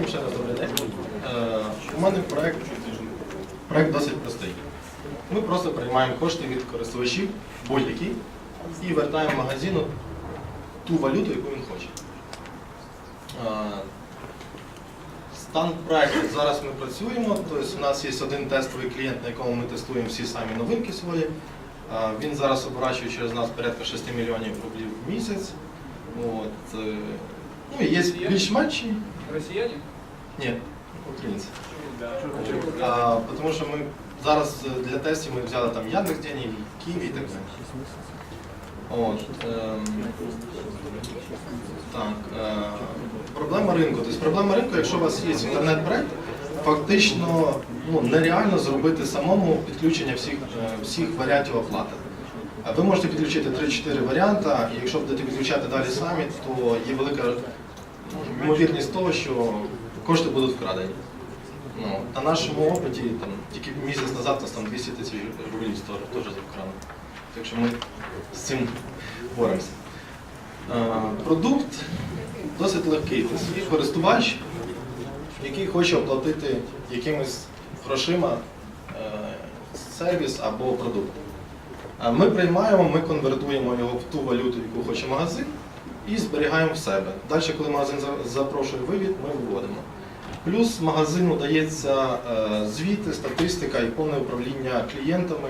Всім ще раз добрий день. Е, У мене проект, проект досить простий. Ми просто приймаємо кошти від користувачів будь-які і вертаємо магазину ту валюту, яку він хоче. Е, Стан проекту зараз ми працюємо. Тобто у нас є один тестовий клієнт, на якому ми тестуємо всі самі новинки свої. Е, Він зараз оборачує через нас порядка 6 мільйонів рублів в місяць. От, ну, є більш менші. Россияне? Ні, українці. Да. А, тому що ми зараз е, для тестів ми взяли там Яндекс.Деньги, Київ і так далі. От, ем, так, е, проблема ринку. Тобто проблема ринку, якщо у вас є інтернет-проект, фактично ну, нереально зробити самому підключення всіх, е, всіх варіантів оплати. А Ви можете підключити 3-4 варіанти, і якщо будете підключати далі самі, то є велика ну, ймовірність того, що кошти будуть вкрадені. Ну, на нашому опиті там, тільки місяць назад у нас там 200 тисяч рублів теж, вкрали. Так що ми з цим боремося. Е, Продукт досить легкий. Тобто є користувач, який хоче оплатити якимись грошима е, сервіс або продукт. А Ми приймаємо, ми конвертуємо його в ту валюту, яку хоче магазин, і зберігаємо в себе. Далі, коли магазин за- запрошує вивід, ми виводимо. Плюс магазину дається е, звіти, статистика і повне управління клієнтами.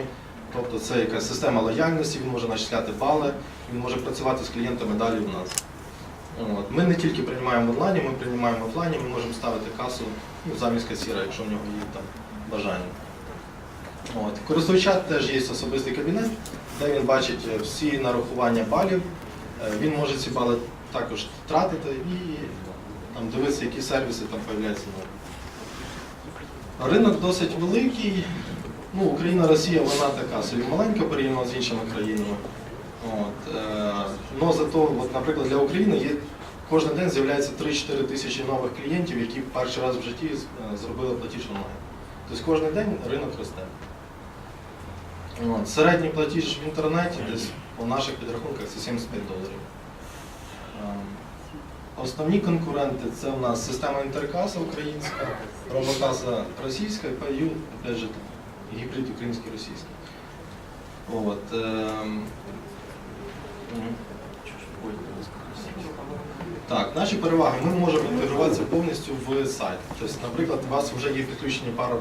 Тобто це якась система лояльності, він може начисляти бали, він може працювати з клієнтами далі в нас. От. Ми не тільки приймаємо в онлайні, ми приймаємо в офлайні, ми можемо ставити касу ну, замість касіра, якщо в нього є там бажання. От. Користувача теж є особистий кабінет, де він бачить е, всі нарахування балів. Е, Він може ці бали також тратити і там, дивитися, які сервіси там з'являються нові. Ринок досить великий. Ну, Україна, Росія, вона така собі маленька порівняно з іншими країнами. От, е, но зато, от, наприклад, для України є кожен день з'являється 3-4 тисячі нових клієнтів, які перший раз в житті е, зробили платіж онлайн. Тобто кожен день ринок росте. От, середній платіж в інтернеті десь по наших підрахунках це 75 доларів. Е, Основні конкуренти це у нас система інтеркаса українська, робокаса російська і опять же, гібрид український російський. От, ем, Так, наші переваги. Ми можемо інтегруватися повністю в сайт. Тобто, наприклад, у вас вже є підключені пару,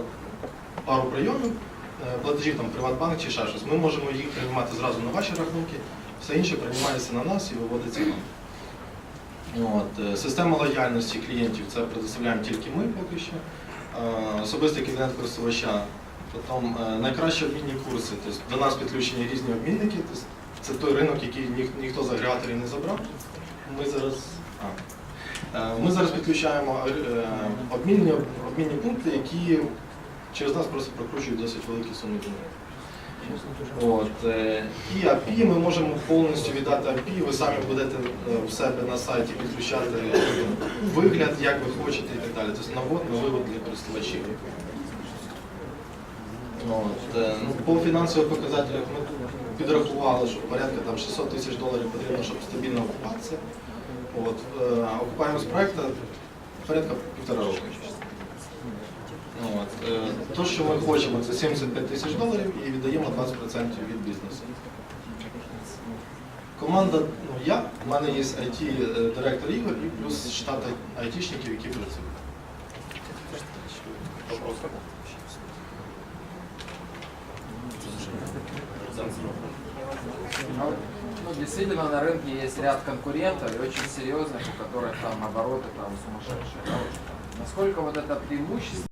пару прийомів, е, платежів там Приватбанк чи ще щось. Ми можемо їх приймати зразу на ваші рахунки, все інше приймається на нас і виводиться нам. От, е, система лояльності клієнтів це предоставляємо тільки ми поки що. Особистий кабінет користувача. Потім е, найкращі обмінні курси. Тобто до нас підключені різні обмінники. Тобто це той ринок, який ніх- ніхто з агрегаторів не забрав. Ми зараз, а, Е, ми зараз підключаємо обмінні, обмінні пункти, які через нас просто прокручують досить великі суми. От, е, і API ми можемо повністю віддати API, ви самі будете е, в себе на сайті підключати е, вигляд, як ви хочете і так далі. Тобто навод на вивод для користувачів. От, е, ну, по фінансових показателях ми підрахували, що порядка там 600 тисяч доларів потрібно, щоб стабільно окупатися. От, е, окупаємость проєкту порядка півтора року. От, е, то, що ми хочемо, це 75 тисяч доларів і віддаємо 20% від бізнесу. Команда, ну я, в мене є IT-директор Ігор і плюс штат айтішників, які працюють. Ну, ну, действительно, на рынке есть ряд конкурентов и очень серьезных, у которых там обороты там сумасшедшие. да, вот, там. Насколько вот это преимущество